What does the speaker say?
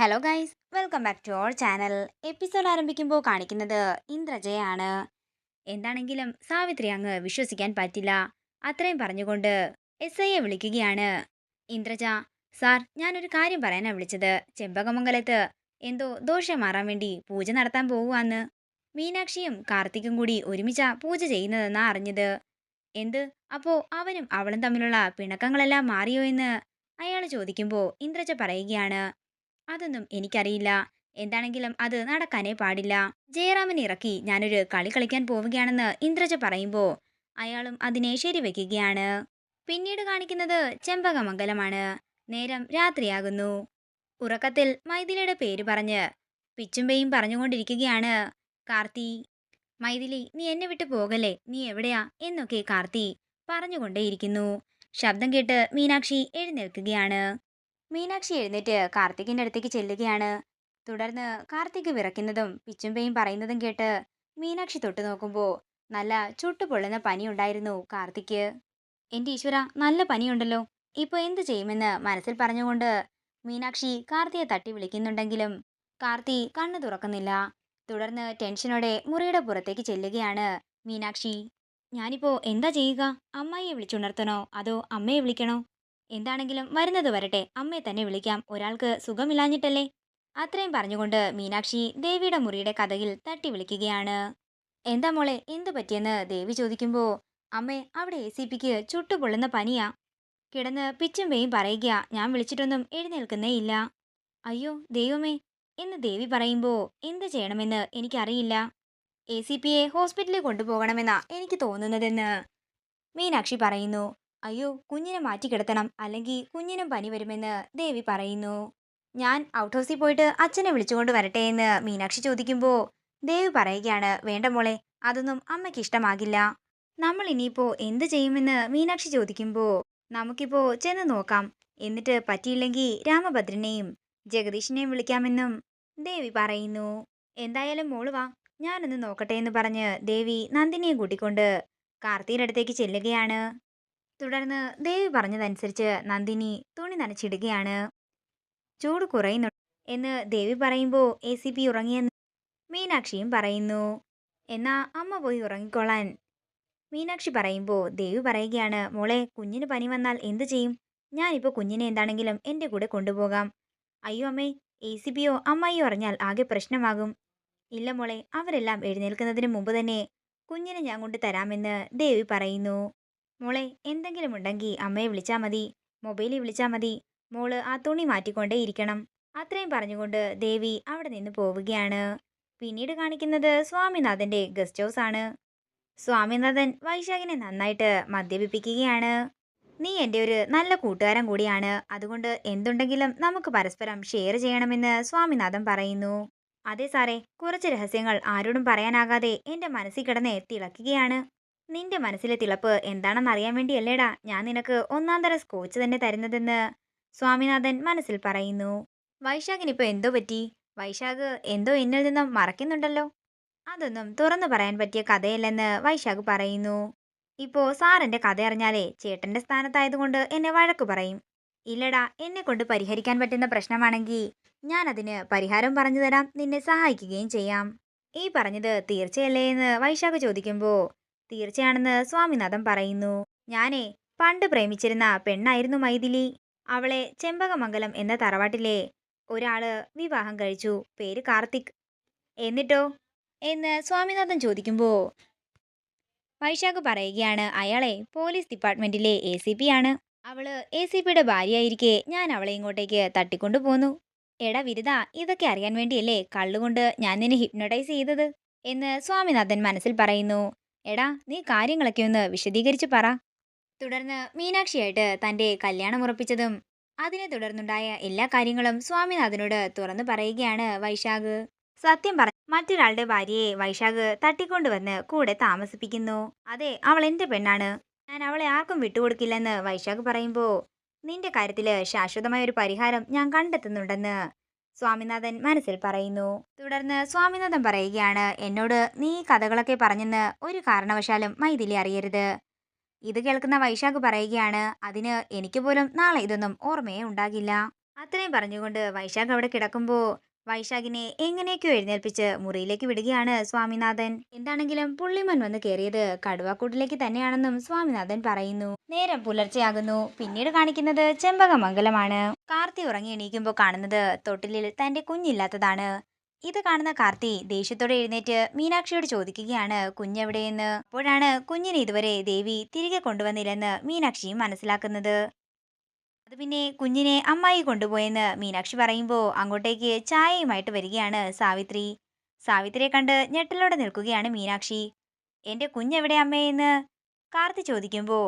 Hello guys welcome back to our channel episode ആരംഭിക്കുമ്പോൾ കാണിക്കുന്നത് ഇന്ദ്രജയാണ്. എന്താണെങ്കിലും സാവിത്രി അങ്ങ് വിശ്വസിക്കാൻ പറ്റില്ല. അത്രയും പറഞ്ഞുകൊണ്ട് എസ് ഐയെ വിളിക്കുകയാണ്. ഇന്ദ്രജ സാർ ഞാനൊരു കാര്യം പറയാനാണ് വിളിച്ചത്. ചെമ്പകമംഗലത്ത് എന്തോ ദോഷം മാറാൻ വേണ്ടി പൂജ നടത്താൻ പോകുവാന്ന് മീനാക്ഷിയും കാർത്തിക്കും കൂടി ഒരുമിച്ചാ പൂജ ചെയ്യുന്നതെന്നാ അറിഞ്ഞത്. എന്ത്? അപ്പോൾ അവനും അവളും തമ്മിലുള്ള പിണക്കങ്ങളെല്ലാം മാറിയോ എന്ന്? അയാൾ ചോദിക്കുമ്പോൾ ഇന്ദ്രജ പറയുകയാണ് അതൊന്നും എനിക്കറിയില്ല. എന്താണെങ്കിലും അത് നടക്കാനേ പാടില്ല. ജയറാമിനെ ഇറക്കി ഞാനൊരു കളി കളിക്കാൻ പോവുകയാണെന്ന് ഇന്ദ്രജ പറയുമ്പോൾ അയാളും അതിനെ ശരിവെക്കുകയാണ്. പിന്നീട് കാണിക്കുന്നത് ചെമ്പകമംഗലമാണ്. നേരം രാത്രിയാകുന്നു. ഉറക്കത്തിൽ മൈഥിലിയുടെ പേര് പറഞ്ഞ് പിച്ചുംബയും പറഞ്ഞുകൊണ്ടിരിക്കുകയാണ്. കാർത്തി മൈഥിലി നീ എന്നെ വിട്ടു പോകല്ലേ? നീ എവിടെയാ? എന്നൊക്കെ കാർത്തി പറഞ്ഞുകൊണ്ടേയിരിക്കുന്നു. ശബ്ദം കേട്ട് മീനാക്ഷി എഴുന്നേൽക്കുകയാണ്. മീനാക്ഷി എഴുന്നേറ്റ് കാർത്തികിന്റെ അടുത്തേക്ക് ചെല്ലുകയാണ്. തുടർന്ന് കാർത്തിക് വിറക്കുന്നതും പിച്ചുമ്പയും പറയുന്നതും കേട്ട് മീനാക്ഷി തൊട്ടു നോക്കുമ്പോൾ നല്ല ചുട്ടുപൊള്ളുന്ന പനിയുണ്ടായിരുന്നു കാർത്തിക്ക്. എന്റെ ഈശ്വര നല്ല പനിയുണ്ടല്ലോ. ഇപ്പോൾ എന്ത് ചെയ്യുമെന്ന് മനസ്സിൽ പറഞ്ഞുകൊണ്ട് മീനാക്ഷി കാർത്തിയെ തട്ടി വിളിക്കുന്നുണ്ടെങ്കിലും കാർത്തി കണ്ണു തുറക്കുന്നില്ല. തുടർന്ന് ടെൻഷനോടെ മുറിയുടെ പുറത്തേക്ക് ചെല്ലുകയാണ് മീനാക്ഷി. ഞാനിപ്പോ എന്താ ചെയ്യുക? അമ്മായിയെ വിളിച്ചുണർത്തണോ? അതോ അമ്മയെ വിളിക്കണോ? എന്താണെങ്കിലും വരുന്നത് വരട്ടെ. അമ്മയെ തന്നെ വിളിക്കാം. ഒരാൾക്ക് സുഖമില്ലാഞ്ഞിട്ടല്ലേ? അത്രയും പറഞ്ഞുകൊണ്ട് മീനാക്ഷി ദേവിയുടെ മുറിയുടെ കഥയിൽ തട്ടി വിളിക്കുകയാണ്. എന്താ മോളെ എന്തു പറ്റിയെന്ന് ദേവി ചോദിക്കുമ്പോൾ അമ്മേ അവിടെ എ സി പിക്ക് ചുട്ടുപൊള്ളുന്ന പനിയാ. കിടന്ന് പിച്ചും വേയും പറയുക ഞാൻ വിളിച്ചിട്ടൊന്നും എഴുന്നേൽക്കുന്നേ ഇല്ല. അയ്യോ ദൈവമേ. എന്ന് ദേവി പറയുമ്പോൾ എന്ത് ചെയ്യണമെന്ന് എനിക്കറിയില്ല. എ സി പിയെ ഹോസ്പിറ്റലിൽ കൊണ്ടുപോകണമെന്നാ എനിക്ക് തോന്നുന്നതെന്ന് മീനാക്ഷി പറയുന്നു. അയ്യോ കുഞ്ഞിനെ മാറ്റി കിടത്തണം. അല്ലെങ്കിൽ കുഞ്ഞിനും പനി വരുമെന്ന് ദേവി പറയുന്നു. ഞാൻ ഔട്ട് ഹൗസിൽ പോയിട്ട് അച്ഛനെ വിളിച്ചുകൊണ്ട് വരട്ടെ എന്ന് മീനാക്ഷി ചോദിക്കുമ്പോൾ ദേവി പറയുകയാണ് വേണ്ട മോളെ അതൊന്നും അമ്മയ്ക്ക് ഇഷ്ടമാകില്ല. നമ്മൾ ഇനിയിപ്പോൾ എന്ത് ചെയ്യുമെന്ന് മീനാക്ഷി ചോദിക്കുമ്പോൾ നമുക്കിപ്പോൾ ചെന്ന് നോക്കാം. എന്നിട്ട് പറ്റിയില്ലെങ്കിൽ രാമഭദ്രനെയും ജഗദീഷിനെയും വിളിക്കാമെന്നും ദേവി പറയുന്നു. എന്തായാലും മോൾ വാ ഞാനൊന്ന് നോക്കട്ടെ എന്ന് പറഞ്ഞ് ദേവി നന്ദിനിയെ കൂട്ടിക്കൊണ്ട് കാർത്തിയുടെ അടുത്തേക്ക് ചെല്ലുകയാണ്. തുടർന്ന് ദേവി പറഞ്ഞതനുസരിച്ച് നന്ദിനി തുണി നനച്ചിടുകയാണ്. ചൂട് കുറയുന്നു എന്ന് ദേവി പറയുമ്പോൾ എ സി പി ഉറങ്ങിയെന്ന് മീനാക്ഷിയും പറയുന്നു. എന്നാ അമ്മ പോയി ഉറങ്ങിക്കൊള്ളാൻ മീനാക്ഷി പറയുമ്പോൾ ദേവി പറയുകയാണ് മോളെ കുഞ്ഞിന് പനി വന്നാൽ എന്തു ചെയ്യും? ഞാനിപ്പോൾ കുഞ്ഞിനെ എന്താണെങ്കിലും എന്റെ കൂടെ കൊണ്ടുപോകാം. അയ്യോ അമ്മേ എ സി പിയോ അമ്മായിയോ അറിഞ്ഞാൽ ആകെ പ്രശ്നമാകും. ഇല്ല മോളെ അവരെല്ലാം എഴുന്നേൽക്കുന്നതിന് മുമ്പ് തന്നെ കുഞ്ഞിനെ ഞാൻ കൊണ്ട് തരാമെന്ന് ദേവി പറയുന്നു. മോളെ എന്തെങ്കിലും ഉണ്ടെങ്കിൽ അമ്മയെ വിളിച്ചാൽ മതി. മൊബൈലിൽ വിളിച്ചാൽ മതി. മോൾ ആ തുണി മാറ്റിക്കൊണ്ടേ ഇരിക്കണം. അത്രയും പറഞ്ഞുകൊണ്ട് ദേവി അവിടെ നിന്ന് പോവുകയാണ്. പിന്നീട് കാണിക്കുന്നത് സ്വാമിനാഥന്റെ ഗസ്റ്റ് ഹൗസ് ആണ്. സ്വാമിനാഥൻ വൈശാഖിനെ നന്നായിട്ട് മദ്യപിപ്പിക്കുകയാണ്. നീ എന്റെ ഒരു നല്ല കൂട്ടുകാരൻ കൂടിയാണ്. അതുകൊണ്ട് എന്തുണ്ടെങ്കിലും നമുക്ക് പരസ്പരം ഷെയർ ചെയ്യണമെന്ന് സ്വാമിനാഥൻ പറയുന്നു. അതെ സാറേ കുറച്ച് രഹസ്യങ്ങൾ ആരോടും പറയാനാകാതെ എന്റെ മനസ്സിൽ കിടന്ന് തിളക്കുകയാണ്. നിന്റെ മനസ്സിലെ തിളപ്പ് എന്താണെന്ന് അറിയാൻ വേണ്ടിയല്ലേടാ ഞാൻ നിനക്ക് ഒന്നാം തരം സ്കോച്ച് തന്നെ തരുന്നതെന്ന്. സ്വാമിനാഥൻ മനസ്സിൽ പറയുന്നു. വൈശാഖിനിപ്പോൾ എന്തോ പറ്റി? വൈശാഖ് എന്തോ എന്നിൽ നിന്നും മറക്കുന്നുണ്ടല്ലോ അതൊന്നും തുറന്നു പറയാൻ പറ്റിയ കഥയല്ലെന്ന് വൈശാഖ് പറയുന്നു. ഇപ്പോൾ സാറിന്റെ കഥ അറിഞ്ഞാലേ ചേട്ടന്റെ സ്ഥാനത്തായതുകൊണ്ട് എന്നെ വഴക്ക് പറയും. ഇല്ലടാ എന്നെ കൊണ്ട് പരിഹരിക്കാൻ പറ്റുന്ന പ്രശ്നമാണെങ്കിൽ ഞാൻ അതിന് പരിഹാരം പറഞ്ഞു തരാം നിന്നെ സഹായിക്കുകയും ചെയ്യാം. ഈ പറഞ്ഞത് തീർച്ചയല്ലേ എന്ന് വൈശാഖ് ചോദിക്കുമ്പോൾ തീർച്ചയാണെന്ന് സ്വാമിനാഥൻ പറയുന്നു. ഞാനേ പണ്ട് പ്രേമിച്ചിരുന്ന പെണ്ണായിരുന്നു മൈഥിലി. അവളെ ചെമ്പകമംഗലം എന്ന തറവാട്ടിലെ ഒരാൾ വിവാഹം കഴിച്ചു. പേര് കാർത്തിക്. എന്നിട്ടോ? എന്ന് സ്വാമിനാഥൻ ചോദിക്കുമ്പോൾ വൈശാഖ് പറയുകയാണ് അയാളെ പോലീസ് ഡിപ്പാർട്ട്മെന്റിലെ എ സി പി ആണ്. അവൾ എ സി പിയുടെ ഭാര്യയായിരിക്കെ ഞാൻ അവളെ ഇങ്ങോട്ടേക്ക് തട്ടിക്കൊണ്ടു പോന്നു. എടാ വിരുദ ഇതൊക്കെ അറിയാൻ വേണ്ടിയല്ലേ കള്ളുകൊണ്ട് ഞാൻ നിന്നെ ഹിപ്നോട്ടൈസ് ചെയ്തത്? എന്ന് സ്വാമിനാഥൻ മനസ്സിൽ പറയുന്നു. എടാ നീ കാര്യങ്ങളൊക്കെ ഒന്ന് വിശദീകരിച്ച് പറ. തുടർന്ന് മീനാക്ഷിയായിട്ട് തന്റെ കല്യാണം ഉറപ്പിച്ചതും അതിനെ തുടർന്നുണ്ടായ എല്ലാ കാര്യങ്ങളും സ്വാമിനാഥനോട് തുറന്നു പറയുകയാണ് വൈശാഖ്. സത്യം പറ മറ്റൊരാളുടെ ഭാര്യയെ വൈശാഖ് തട്ടിക്കൊണ്ടുവന്ന് കൂടെ താമസിപ്പിക്കുന്നു. അതെ അവൾ എന്റെ പെണ്ണാണ്. ഞാൻ അവളെ ആർക്കും വിട്ടുകൊടുക്കില്ലെന്ന് വൈശാഖ് പറയുമ്പോൾ നിന്റെ കാര്യത്തിൽ ശാശ്വതമായ ഒരു പരിഹാരം ഞാൻ കണ്ടെത്തുന്നുണ്ടെന്ന് സ്വാമിനാഥൻ മനസ്സിൽ പറയുന്നു. തുടർന്ന് സ്വാമിനാഥൻ പറയുകയാണ് എന്നോട് നീ കഥകളൊക്കെ പറഞ്ഞെന്ന് ഒരു കാരണവശാലും മൈഥിലി അറിയരുത്. ഇത് കേൾക്കുന്ന വൈശാഖ് പറയുകയാണ് അതിന് എനിക്ക് പോലും നാളെ ഇതൊന്നും ഓർമ്മയെ ഉണ്ടാകില്ല. അത്രയും പറഞ്ഞുകൊണ്ട് വൈശാഖ് അവിടെ കിടക്കുമ്പോൾ വൈശാഖിനെ എങ്ങനെയൊക്കെയോ എഴുന്നേൽപ്പിച്ച് മുറിയിലേക്ക് വിടുകയാണ് സ്വാമിനാഥൻ? എന്താണെങ്കിലും പുള്ളിമൻ വന്ന് കയറിയത് കടുവാക്കൂട്ടിലേക്ക് തന്നെയാണെന്നും സ്വാമിനാഥൻ പറയുന്നു. നേരം പുലർച്ചെയാകുന്നു. പിന്നീട് കാണിക്കുന്നത് ചെമ്പകമംഗലമാണ്. കാർത്തി ഉറങ്ങി എണീക്കുമ്പോൾ കാണുന്നത് തൊട്ടിലിൽ തന്റെ കുഞ്ഞില്ലാത്തതാണ്. ഇത് കാണുന്ന കാർത്തി ദേഷ്യത്തോടെ എഴുന്നേറ്റ് മീനാക്ഷിയോട് ചോദിക്കുകയാണ് കുഞ്ഞെവിടെയെന്ന്? അപ്പോഴാണ് കുഞ്ഞിനെ ഇതുവരെ ദേവി തിരികെ കൊണ്ടുവന്നില്ലെന്ന് മീനാക്ഷിയും മനസ്സിലാക്കുന്നത്. അത് പിന്നെ കുഞ്ഞിനെ അമ്മായി കൊണ്ടുപോയെന്ന് മീനാക്ഷി പറയുമ്പോൾ അങ്ങോട്ടേക്ക് ചായയുമായിട്ട് വരികയാണ് സാവിത്രി. സാവിത്രിയെ കണ്ട് ഞെട്ടലോടെ നിൽക്കുകയാണ് മീനാക്ഷി. എന്റെ കുഞ്ഞെവിടെ അമ്മയെന്ന് കാർത്തി ചോദിക്കുമ്പോൾ